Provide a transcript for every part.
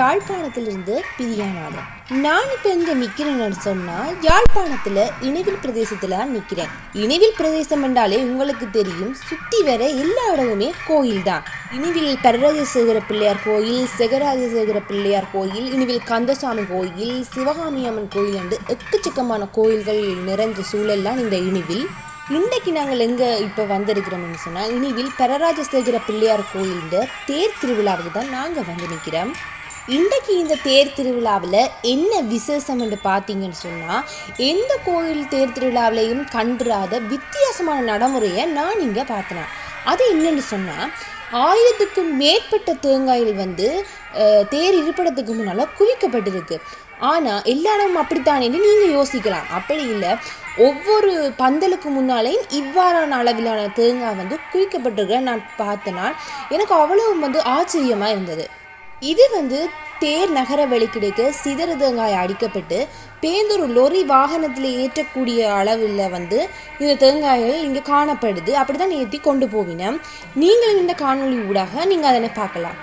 யாழ்ப்பாணத்திலிருந்து பிரியாநாதன் நான் இப்போ இங்கே நிற்கிறேன்னு சொன்னால் யாழ்ப்பாணத்தில் இணைவில் பிரதேசத்தில் நிற்கிறேன் இணைவில் பிரதேசம் என்றாலே உங்களுக்கு தெரியும் சுற்றி வர எல்லா இடமுமே கோயில் தான். இனிவில் பரராஜசேகர பிள்ளையார் கோயில் செகராஜசேகர பிள்ளையார் கோயில் இனிவில் கந்தசாமி கோயில் சிவகாமி அம்மன் கோயில் என்று எக்கச்சக்கமான கோயில்கள் நிறைஞ்ச சூழல்லாம் இந்த இனிவில் இன்றைக்கு நாங்கள் எங்கே இப்போ வந்திருக்கிறோம்னு சொன்னால் இனிவில் பரராஜசேகர பிள்ளையார் கோயிலின் தேர் திருவிழாவுக்கு தான் நாங்கள் வந்து நிற்கிறோம் இன்றைக்கு இந்த தேர் திருவிழாவில் என்ன விசேஷம்னு பார்த்தீங்கன்னு சொன்னால் எந்த கோயில் தேர் திருவிழாவிலையும் கண்டுறாத வித்தியாசமான நடைமுறையை நான் இங்கே பார்த்தேன். அது என்னன்னு சொன்னால் ஆயிரத்துக்கும் மேற்பட்ட தேங்காயில் வந்து தேர் இருப்பிடத்துக்கு முன்னால் குவிக்கப்பட்டிருக்கு. ஆனால் எல்லாரும் அப்படித்தானேன்னு அப்படித்தான் நீங்கள் யோசிக்கலாம். அப்படி இல்லை ஒவ்வொரு பந்தலுக்கு முன்னாலேயும் இவ்வாறான அளவிலான தேங்காய் வந்து குவிக்கப்பட்டிருக்க நான் பார்த்தனால் எனக்கு அவ்வளவு வந்து ஆச்சரியமாக இருந்தது. இது வந்து தேர் நகர வெளிக்கிடைக்கு சிதறு தேங்காய் அடிக்கப்பட்டு பேந்தூர் லொரி வாகனத்தில் ஏற்றக்கூடிய அளவில் வந்து இந்த தேங்காய்கள் இங்கே காணப்படுது. அப்படி தான் ஏற்றி கொண்டு போவினேன் நீங்களும் இந்த காணொளி ஊடாக நீங்கள் அதனை பார்க்கலாம்.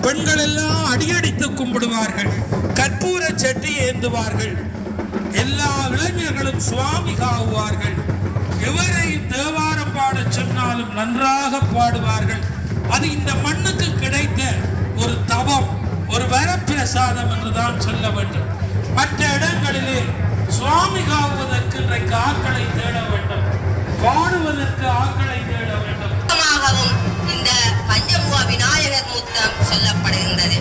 பெண்கள் எல்லாம் அடியடித்து கும்பிடுவார்கள். கற்பூர செட்டி ஏந்துவார்கள். எல்லா இளைஞர்களும் சுவாமி காவுவார்கள். எவரை தேவாரம் பாட சொன்னாலும் நன்றாக பாடுவார்கள். அது இந்த மண்ணுக்கு கிடைத்த ஒரு தவம் ஒரு வரப்பிரசாதம் என்றுதான் சொல்ல வேண்டும். மற்ற இடங்களிலே சுவாமி காவுவதற்கு இன்றைக்கு அமுத்தம் சொல்லப்படுகின்றது.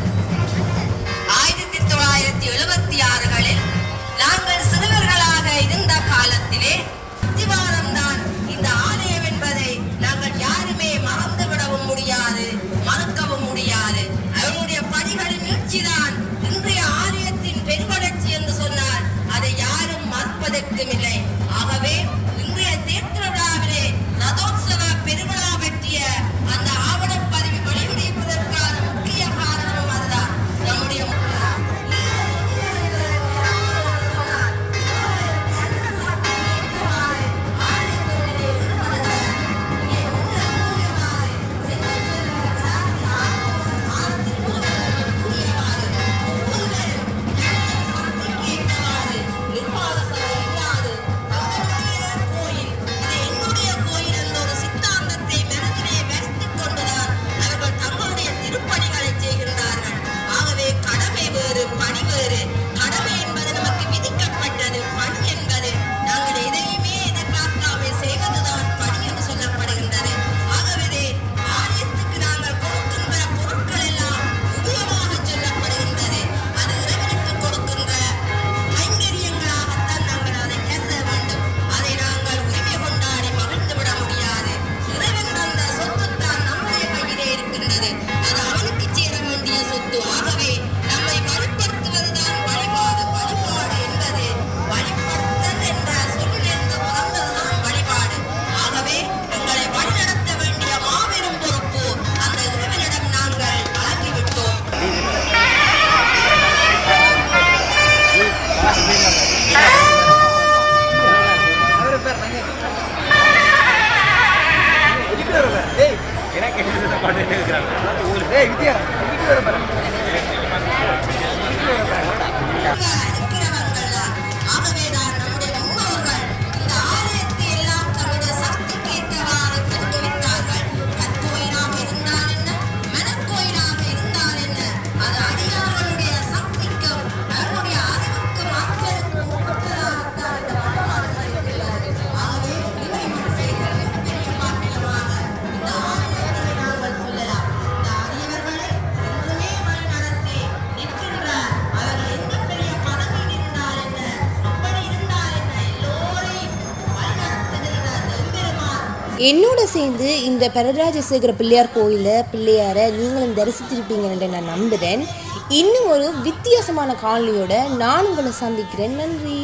என்னோட சேர்ந்து இந்த பரராஜசேகர பிள்ளையார் கோயிலில் பிள்ளையாரை நீங்களும் தரிசித்திருப்பீங்கன்னு நான் நம்புகிறேன் இன்னும் ஒரு வித்தியாசமான காணொலியோட நான் உங்களை சந்திக்கிறேன். நன்றி.